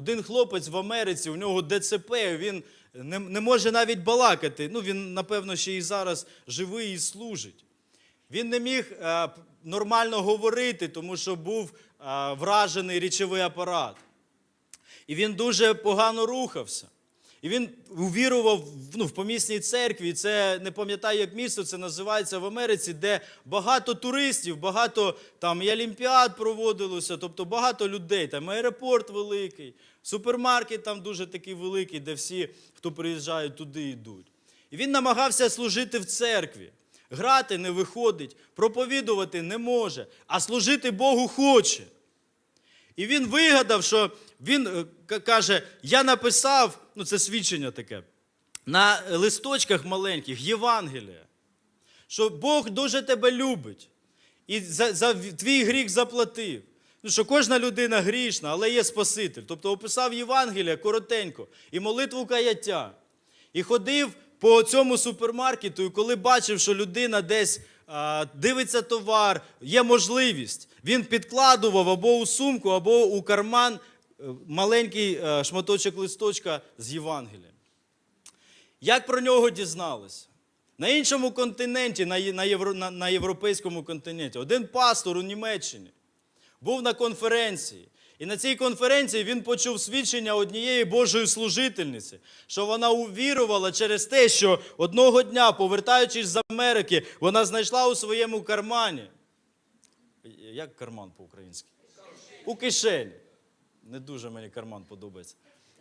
Один хлопець в Америці, у нього ДЦП, він не, не може навіть балакати. Ну, він, напевно, ще і зараз живий і служить. Він не міг е, нормально говорити, тому що був е, вражений річовий апарат. І він дуже погано рухався. І він увірував ну, в помісній церкві. Це не пам'ятаю, як місто це називається в Америці, де багато туристів, багато там і олімпіад проводилося, тобто багато людей. Там аеропорт великий, супермаркет там дуже такий великий, де всі, хто приїжджають, туди йдуть. І він намагався служити в церкві. Грати не виходить, проповідувати не може, а служити Богу хоче. І він вигадав, що він е, каже: я написав, ну це свідчення таке, на листочках маленьких Євангелія, що Бог дуже тебе любить і за, за твій гріх заплатив. Ну, що кожна людина грішна, але є Спаситель. Тобто описав Євангелія коротенько і молитву каяття. І ходив по цьому супермаркету, і коли бачив, що людина десь дивиться товар, є можливість, він підкладував або у сумку, або у карман е, маленький е, шматочок листочка з Євангелієм. Як про нього дізналися? На іншому континенті, на, євро, на, на європейському континенті, один пастор у Німеччині був на конференції. І на цій конференції він почув свідчення однієї Божої служительниці, що вона увірувала через те, що одного дня, повертаючись з Америки, вона знайшла у своєму кармані. Як карман по-українськи? У кишені. Не дуже мені карман подобається.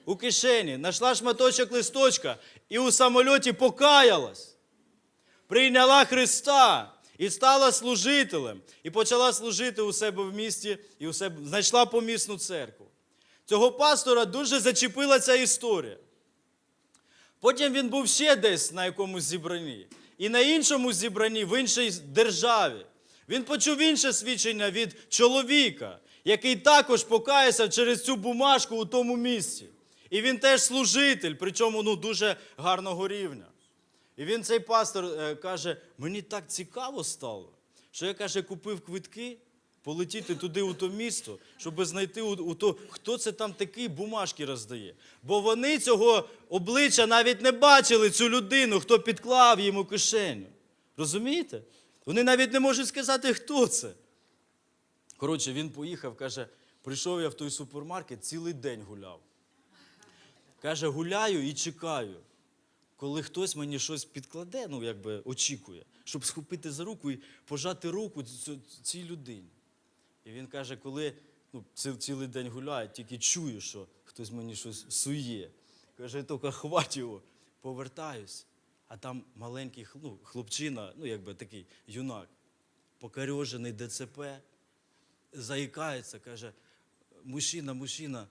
У кишені знайшла шматочок листочка і у самольоті покаялась прийняла Христа і стала служителем, і почала служити у себе в місті, і у себе знайшла помісну церкву. Цього пастора дуже зачепила ця історія. Потім він був ще десь на якомусь зібранні. І на іншому зібранні, в іншій державі. Він почув інше свідчення від чоловіка, який також покаявся через цю бумажку у тому місці. І він теж служитель, причому ну, дуже гарного рівня. І він, цей пастор, е, каже: мені так цікаво стало, що я каже, купив квитки полетіти туди, у то місто, щоб знайти у, у то, хто це там такий бумажки роздає. Бо вони цього обличчя навіть не бачили, цю людину, хто підклав їм кишеню. Розумієте? Вони навіть не можуть сказати, хто це. Коротше, він поїхав, каже, прийшов я в той супермаркет, цілий день гуляв. Каже, гуляю і чекаю коли хтось мені щось підкладе, ну якби очікує, щоб схопити за руку і пожати руку цій людині. І він каже, коли ну, ці- цілий день гуляє, тільки чую, що хтось мені щось сує. Каже, тільки хвать його, повертаюсь. А там маленький ну, хлопчина, ну якби такий юнак, покарьожений ДЦП, заїкається, каже, мужчина, мужчина,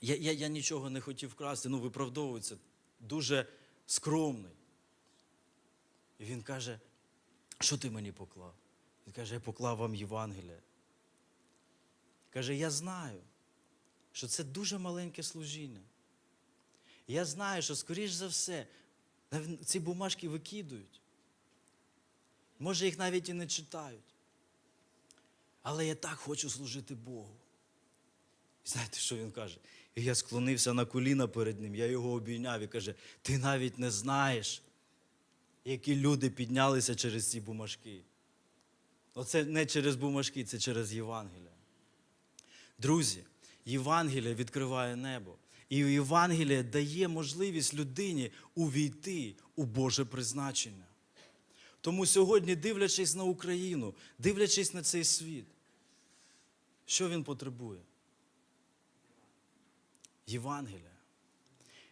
я, я, я нічого не хотів красти, ну виправдовується, дуже скромний. І він каже, що ти мені поклав? Він каже, я поклав вам Євангелія. Каже, я знаю, що це дуже маленьке служіння. Я знаю, що, скоріш за все, ці бумажки викидують. Може, їх навіть і не читають. Але я так хочу служити Богу. Знаєте, що він каже? І я склонився на коліна перед ним, я його обійняв і каже: ти навіть не знаєш, які люди піднялися через ці бумажки. Оце не через бумажки, це через Євангелія. Друзі, Євангелія відкриває небо. І Євангелія дає можливість людині увійти у Боже призначення. Тому сьогодні, дивлячись на Україну, дивлячись на цей світ, що він потребує? Євангелія.